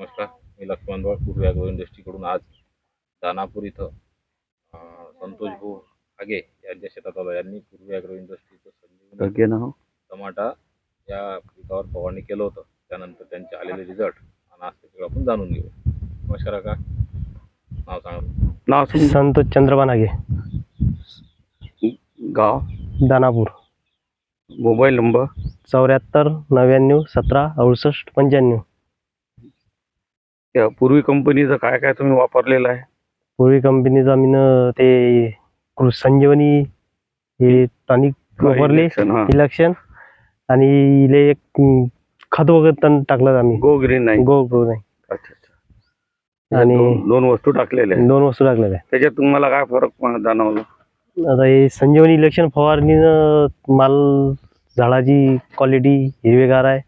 नमस्कार. मी लक्ष्मण बळ पूर्वी अॅग्रो इंडस्ट्रीकडून आज दानापूर इथं संतोष भाऊ हागे यांच्या शेतात आलो. यांनी पूर्वी अॅग्रो इंडस्ट्रीचं संजीवनी हो. टमाटा या पिकावर फवारणी केलं होतं. त्यानंतर त्यांचे आलेले रिझल्ट आणि आज ते सगळं आपण जाणून घेऊ. नमस्कार काका. नाव सांगा. नाव. संतोष चंद्रबानागे गाव? दानापूर. Mobile number? चौऱ्याहत्तर नव्याण्णव सतरा अडुसष्ट पंच्याण्णव. पूर्वी कंपनीचं काय काय तुम्ही वापरलेलं आहे? पूर्वी कंपनीचा मी ते कृ- संजीवनी हे टॉनिक वापरले हा. इलेक्शन आणि इले एक खत वगैरे तण टाकलं आम्ही. गो ग्रीन नाही. गो ग्रो नाही. अच्छा अच्छा. आणि- दोन- दोन वस्तू टाकलेल्या आहेत. दोन वस्तू टाकलेल्या त्याच्यात तुम्हाला काय फरक जाणवला? आता हे संजीवनी इलेक्शन फवारणीनं माल झाडाची क्वालिटी हिरवेगार आहे.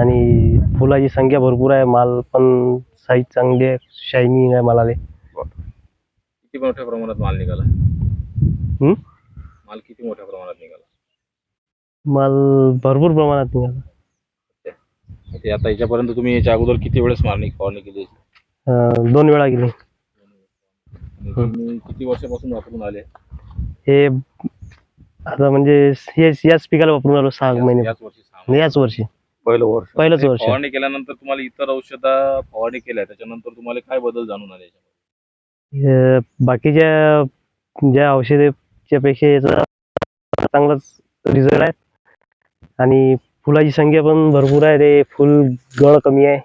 आणि फुलाची संख्या भरपूर आहे माल पण साईज चांगली आहे शायनिंग आहे मालाले. किती मोठ्या प्रमाणात माल निघाला? माल किती मोठ्या प्रमाणात निघाला? माल भरपूर प्रमाणात निघाला. ते आता याच्यापर्यंत तुम्ही याच्या अगोदर किती वेळेस मारणी फवारणी केली अं, दोन वेळा गेली आणि तुम्ही किती वर्षापासून वापरून आले? हे आता म्हणजे याच पिकाला वापरून आलो सहा महिने. याच वर्षी सहा महिने. याच वर्षी. पहिलं वर्ष. पहिलंच वर्ष. फवारणी केल्यानंतर तुम्हाला इतर औषधा फवारणी केल्या त्याच्यानंतर तुम्हाला काय बदल जाणून आले बाकीच्या ज्या औषधाच्या पेक्षा याचा चांगलाच रिझल्ट आहे. आणि फुलाची संख्या पण भरपूर आहे ते फुल गळ कमी आहे.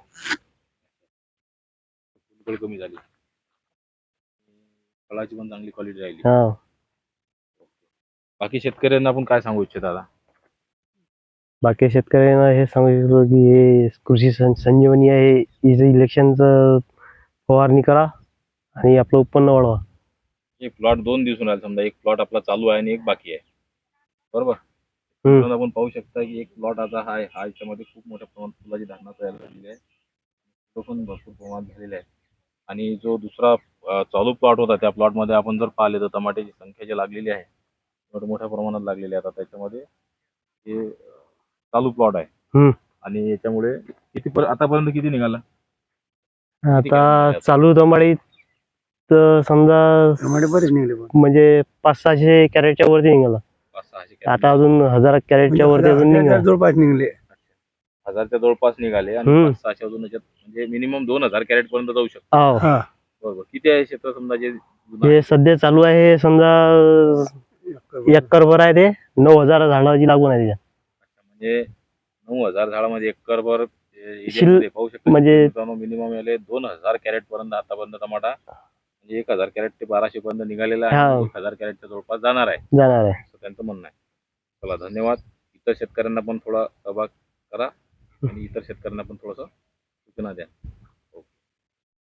फुलकळ कमी झाली. फळाची पण चांगली क्वालिटी राहिली. हा. बाकी शेतकऱ्यांना आपण काय सांगू इच्छित दादा बाकी शेतकऱ्यांना हे सांगू इच्छितो की हे कृषी सं संजीवनी आहे हिचं इलेक्शनचं फवारणी करा आणि आपलं उत्पन्न वाढवा. एक प्लॉट दोन दिवसून राहिले समजा एक प्लॉट आपला चालू आहे आणि एक बाकी आहे. बरोबर? आपण पाहू शकता की एक प्लॉट आता हा आहे हा याच्यामध्ये खूप मोठ्या प्रमाणात फुलाची धारणा तयार झालेली आहे. तो पण भरपूर प्रमाणात झालेला आहे. आणि जो दुसरा चालू प्लॉट होता त्या प्लॉटमध्ये आपण जर पाहिले तर टमाट्याची संख्या जी लागलेली आहे मोठ्या प्रमाणात लागलेली आहे आता त्याच्यामध्ये. हे चालू प्लॉट आहे. हम्म. आणि याच्यामुळे किती पर- आतापर्यंत किती निघाला? आता चालू दमाडीत तर समजा बरेच निघले म्हणजे पाच सहाशे कॅरेटच्या वरती निघाला. आता अजून हजार कॅरेटच्या वरती अजून निघाला. जवळपास निघले. हजारच्या जवळपास निघाले आणि सहाशे अजून म्हणजे मिनिमम दोन हजार कॅरेट पर्यंत जाऊ शकतो. हो. बरोबर. किती आहे क्षेत्र समजा जे? हे सध्या चालू आहे समजा एकर भर आहे ते. नऊ हजार झाडाची लागून आहे त्याच्यात. म्हणजे नऊ हजार झाडामध्ये एकर भर शिल- पाहू शकतो म्हणजे- मिनिमम याले दोन हजार कॅरेट पर्यंत आतापर्यंत टमाटा. म्हणजे एक हजार कॅरेट ते बाराशे पर्यंत निघालेला आहे. हा. एक हजार कॅरेटच्या जवळपास जाणार आहे. जाणार आहे. असं त्यांचं म्हणणं आहे. चला धन्यवाद. इतर शेतकऱ्यांना पण थोडा सहभाग करा आणि इतर शेतकऱ्यांना पण थोडंसं सूचना द्या.